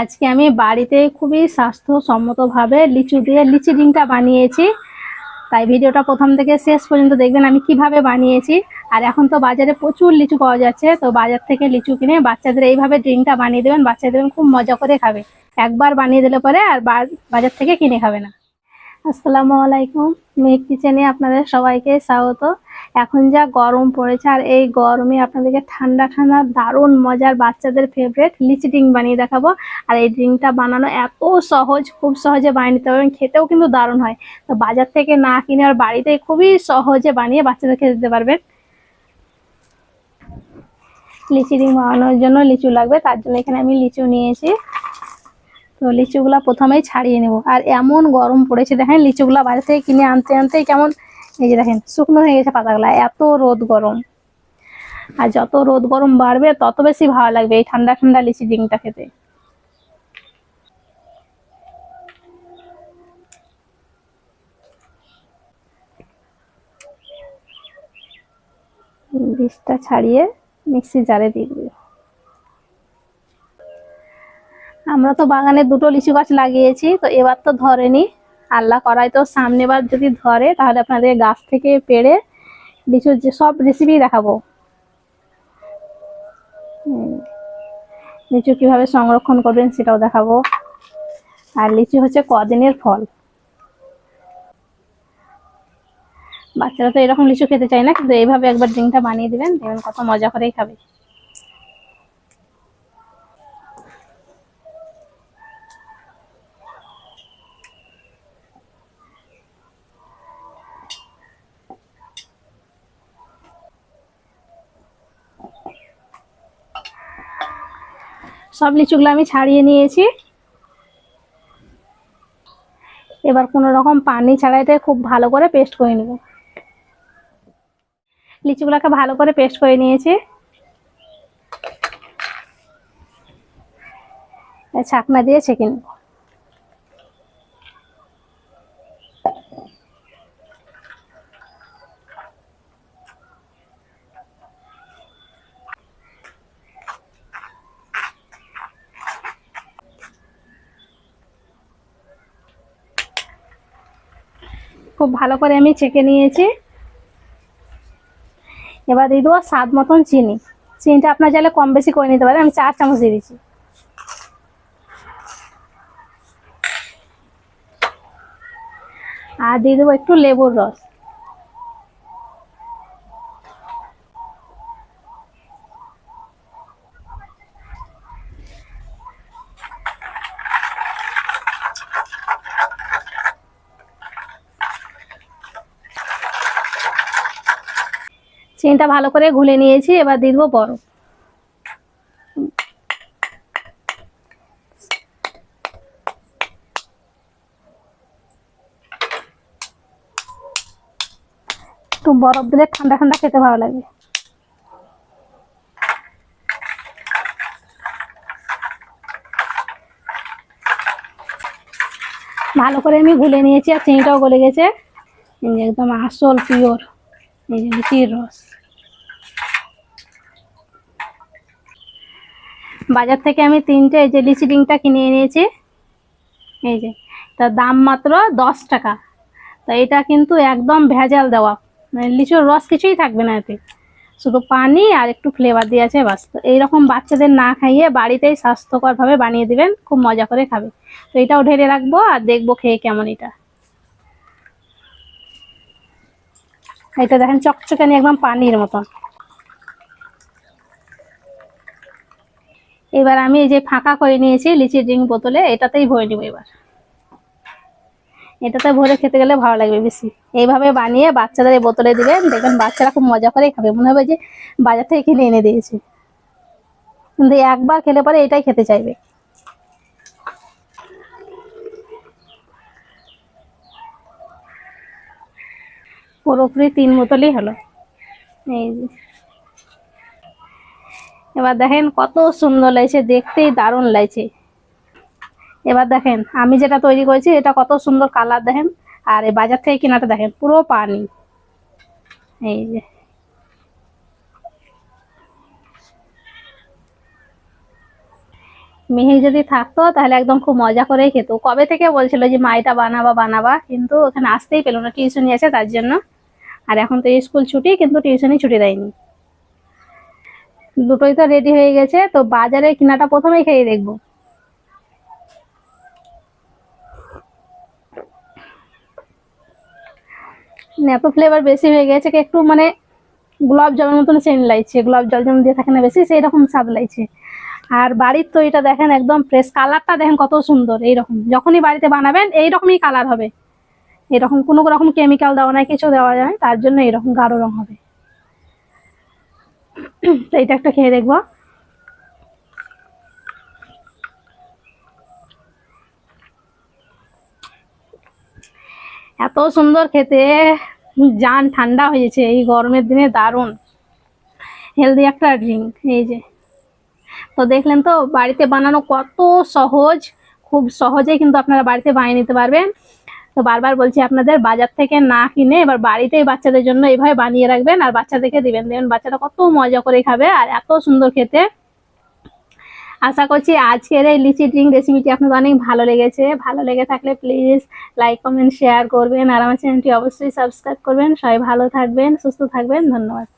আজকে আমি বাড়িতে খুবই স্বাস্থ্যসম্মতভাবে লিচু দিয়ে লিচি ডিংটা বানিয়েছি। তাই ভিডিওটা প্রথম থেকে শেষ পর্যন্ত দেখবেন আমি কীভাবে বানিয়েছি। আর এখন তো বাজারে প্রচুর লিচু পাওয়া যাচ্ছে, তো বাজার থেকে লিচু কিনে বাচ্চাদের এইভাবে ড্রিঙ্কটা বানিয়ে দেবেন, বাচ্চাদের খুব মজা করে খাবে। একবার বানিয়ে দিলে পরে আর বাজার থেকে কিনে খাবে না। আসসালামু আলাইকুম, মেঘ কিচেনে আপনাদের সবাইকে স্বাগত। এখন যা গরম পড়েছে, আর এই গরমে আপনাদেরকে ঠান্ডা ঠান্ডা দারুণ মজার বাচ্চাদের ফেভারিট লিচি ড্রিঙ্ক বানিয়ে দেখাবো। আর এই ড্রিঙ্কটা বানানো এত সহজ, খুব সহজে বানিয়ে নিতে পারবেন, খেতেও কিন্তু দারুণ হয়। তো বাজার থেকে না কিনে আর বাড়িতে খুবই সহজে বানিয়ে বাচ্চাদের খেতে দিতে পারবেন। লিচি ড্রিঙ্ক বানানোর জন্য লিচু লাগবে, তার জন্য এখানে আমি লিচু নিয়েছি। তো লিচুগুলা প্রথমেই ছাড়িয়ে নেব। আর এমন গরম পড়েছে, দেখেন লিচুগুলা বাজার থেকে কিনে আনতে আনতেই কেমন এই যে দেখেন, শুকনো হয়ে গেছে পাতাগুলা, এত রোদ গরম। আর যত রোদ গরম বাড়বে, তত বেশি ভালো লাগবে এই ঠান্ডা ঠান্ডা লিচি ডিংটা খেতে। বীজটা ছাড়িয়ে মিক্সি জারে দিয়ে আমরা তো বাগানে দুটো লিচু গাছ লাগিয়েছি, তো এবার তো ধরেনি আল্লাহ করাই তো সামনেবার যদি ধরে, তাহলে আপনাদের গাছ থেকে পেড়ে লিচুর যে সব রেসিপি দেখাবো। লিচু কীভাবে সংরক্ষণ করবেন সেটাও দেখাবো। আর লিচু হচ্ছে কদিনের ফল। বাচ্চারা তো এরকম লিচু খেতে চায় না, কিন্তু এইভাবে একবার ড্রিঙ্কটা বানিয়ে দিবেন, দেখবেন কত মজা করেই খাবে। সব লিচুগুলো আমি ছাড়িয়ে নিয়েছি। এবার কোনো রকম পানি ছাড়াইতে খুব ভালো করে পেস্ট করে নেব। লিচুগুলোকে ভালো করে পেস্ট করে নিয়েছি। ছাকনা দিয়ে ছেঁকে নেব। খুব ভালো করে আমি ছেঁকে নিয়েছি। এবার দিয়ে দেবো স্বাদ মতন চিনি। চিনিটা আপনার চাইলে কম বেশি করে নিতে পারেন, আমি চার চামচ দিয়ে দিচ্ছি। আর দিয়ে দেবো একটু লেবুর রস। চিনিটা ভালো করে ঘুলে নিয়েছি, এবার দিয়ে দেবো বরফ। একটু বরফ দিলে ঠান্ডা ঠান্ডা খেতে ভালো লাগবে ভালো করে আমি ঘুলে নিয়েছি আর চিনিটাও গলে গেছে। একদম আসল পিওর, এই যে রস। বাজার থেকে আমি তিনটে, এই যে লিচি ডিংটা কিনে এনেছি। এই যে, তার দাম মাত্র দশ টাকা। তো এটা কিন্তু একদম ভেজাল দেওয়া। মানে লিচুর রস কিছুই থাকবে না এতে। শুধু পানি আর একটু ফ্লেভার দিয়ে আছে, বাস। তো এইরকম বাচ্চাদের না খাইয়ে বাড়িতেই স্বাস্থ্যকরভাবে বানিয়ে দিবেন, খুব মজা করে খাবে। তো এটাও ঢেলে রাখব আর দেখব খেয়ে কেমন এটা। এটা দেখেন চকচকানি একদম পানির মতন। এবার আমি এই যে ফাঁকা করে নিয়েছি লিচি ড্রিঙ্ক বোতলে, এটাতেই ভরে নিব এবার। এটাতে ভরে খেতে গেলে ভালো লাগবে বেশি। এইভাবে বানিয়ে বাচ্চাদের এই বোতলে দিবেন, দেখবেন বাচ্চারা খুব মজা করেই খাবে। মনে হবে যে বাজার থেকে কিনে এনে দিয়েছে। কিন্তু একবার খেলে পরে এটাই খেতে চাইবে। পুরোপুরি তিন বোতলই হলো। এই যে। এবার দেখেন কত সুন্দর লাগছে, দেখতেই দারুণ লাগছে। এবার দেখেন, আমি যেটা তৈরি করেছি, এটা কত সুন্দর কালার দেখেন, আর এই বাজার থেকে কেনাটা দেখেন, পুরো পানি। এই যে। মেহেক যদি থাকতো, তাহলে একদম খুব মজা করেই খেত। কবে থেকে বলছিল যে, মা, এটা বানাবা বানাবা? কিন্তু ওখানে আসতেই পেল না, টিউশনি আছে, তার জন্য। আর এখন তো স্কুল ছুটি, কিন্তু টিউশনি ছুটি দেয়নি। দুটোই তো রেডি হয়ে গেছে, তো বাজারে কিনাটা প্রথমেই খেয়ে দেখব। এত ফ্লেভার বেশি হয়ে গেছে কি একটু মানে গোলাপ জলের মতন সেন্ট লাগছে, গোলাপ জল যেমন দিয়ে থাকে না বেশি সেই রকম স্বাদ লাগছে। আর বাড়ির তো এটা দেখেন একদম ফ্রেশ কালারটা দেখেন কত সুন্দর, এইরকম। যখনই বাড়িতে বানাবেন, এইরকমই কালার হবে। এরকম কোনো রকম কেমিক্যাল দেওয়া নাই, কিছু দেওয়া যায় তার জন্য এরকম গাঢ় রং হবে। তো এটা একটা খেয়ে দেখব। এত সুন্দর খেতে। জান, ঠান্ডা হয়েছে, এই গরমের দিনে দারুণ। হেলদি একটা ড্রিঙ্ক এই যে। তো দেখলেন তো, বাড়িতে বানানো কত সহজ, খুব সহজেই কিন্তু আপনারা বাড়িতে বানিয়ে নিতে পারবেন। তো বারবার বলছি আপনাদের বাজার থেকে না কিনে এবার বাড়িতেই বাচ্চাদের জন্য এইভাবে বানিয়ে রাখবেন আর বাচ্চাদেরকে দিবেন। দেবেন বাচ্চারা কত মজা করে খাবে আর এত সুন্দর খেতে। আশা করছি আজকের এই লিচি ড্রিঙ্ক রেসিপিটি আপনাদের অনেক ভালো লেগেছে। ভালো লেগে থাকলে প্লিজ লাইক কমেন্ট শেয়ার করবেন আর আমার চ্যানেলটি অবশ্যই সাবস্ক্রাইব করবেন। সবাই ভালো থাকবেন, সুস্থ থাকবেন। ধন্যবাদ।